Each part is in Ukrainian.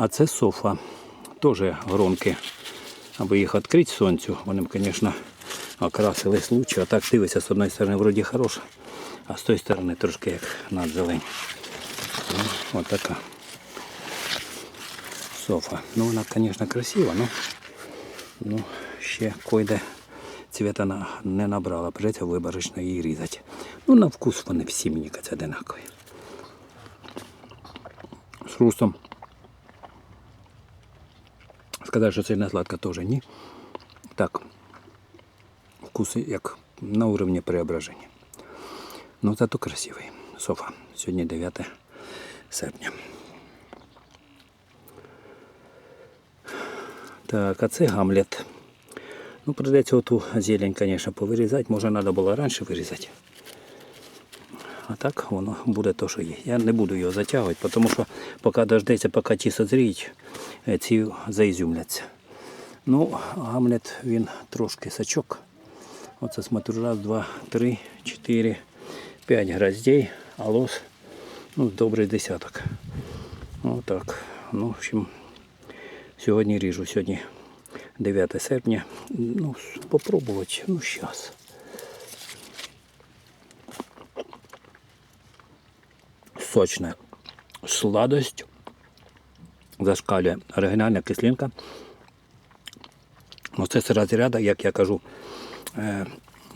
А це софа. Теж громкі. Аби їх відкрити сонцю, вони б, звісно, окрасились лучше. А так дивися, з одної сторони вроді хороша, а з тої сторони трошки як надзелень. Ну, Ось така софа. Ну вона, звісно, красива, але ну, ще койде цвіта не набрала. Придеться виборочно її різати. Ну, на вкус вони всі мені одинакові. З хрустом. Сказати, що сильно сладка теж ні. Так, вкус як на уровні преображення. Ну, зато красивий. Софа. Сьогодні 9 серпня. Так, а це гамлет. Ну, придеться оту зелень, звісно, повирізати. Може, треба було раніше вирізати. А так воно буде то, що є. Я не буду його затягувати, тому що поки дождеться, поки ті созріють, е, ці заізюмляться. Ну, гамлет він трошки сачок. Оце смотрю, раз, два, три, чотири, п'ять гроздей, а лос ну, добрий десяток. Отак. Ну, в общем, сьогодні ріжу. Сьогодні 9 серпня. Ну, попробувати. Ну, зараз. Сочна сладость. Зашкалює оригінальна кислинка. Оце з розряду, як я кажу, е,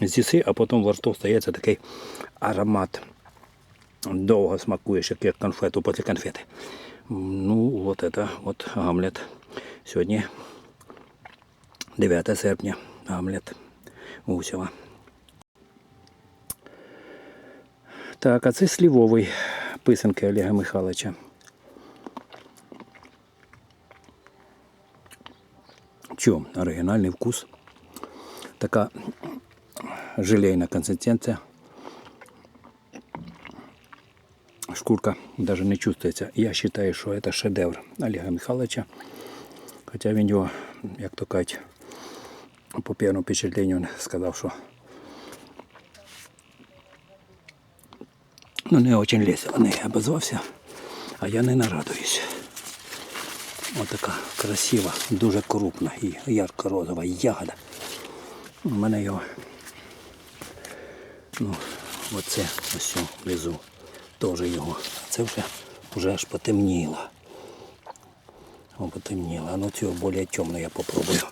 з'їси, а потім во рту стається такий аромат. Довго смакуєш, як конфету після конфети. Ну, от це, от Гамлет. Сьогодні 9 серпня. Гамлет Гусєва. Так, а це слівовий писанки Олега Михайловича. Чого? Оригінальний вкус. Така желейна консистенція. Шкурка даже не чувствується. Я вважаю, що це шедевр Олега Михайловича. Хоча він його, як то кажуть, по першому впечатленню сказав, що ну не дуже весело не обозвався, а я не нарадуюсь. Ось така красива, дуже крупна і ярко-розова ягода. У мене його, ну, оце ось внизу теж його. Це вже, вже аж потемніло. О, потемніло. А ну цього більш темно я попробую.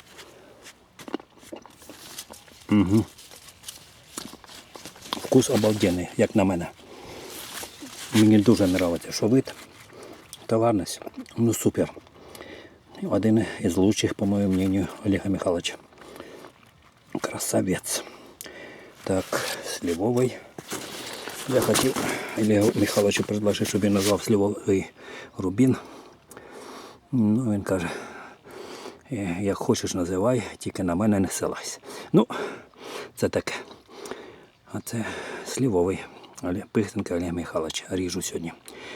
Угу. Вкус обалденний, як на мене. Мені дуже подобається, що вид, товарність, ну супер. Один із лучших, по моєму мнению, Олега Михайловича. Красавець. Так, сливовий. Я хотів Олегу Михайловичу предложити, щоб він назвав сливовий рубін. Ну, він каже, «Е, як хочеш називай, тільки на мене не селась. Ну, це таке. А це сливовий. Але Пихтенка Олег Михайлович. Ріжу сьогодні.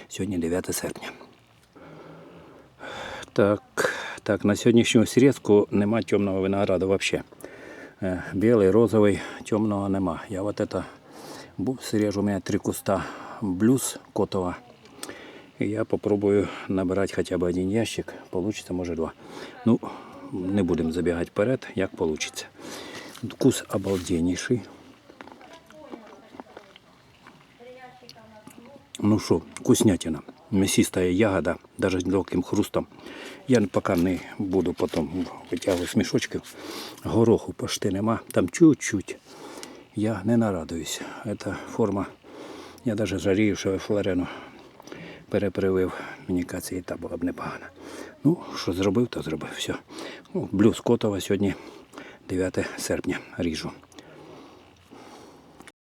Сьогодні 9 серпня. Так, так, на сьогоднішню срезку нема темного винограду взагалі. Білий, розовий, темного нема. Я вот это бу- срежу, у меня три куста блюз котова. И я попробую набирать хотя бы один ящик. Получится, может, два. Ну, не будем забегать вперед, як получится. Вкус обалденнейший. Ну що, вкуснятина. Мясистая ягода, даже з легким хрустом. Я поки не буду потім витягувати з мішочків. Гороху почти нема, там чуть-чуть. Я не нарадуюсь. Це форма. Я навіть жарію, що флорену перепривив. Мені кажеться, і та була б непогана. Ну, що зробив, то зробив. Все. Ну, блюз котова сьогодні 9 серпня ріжу.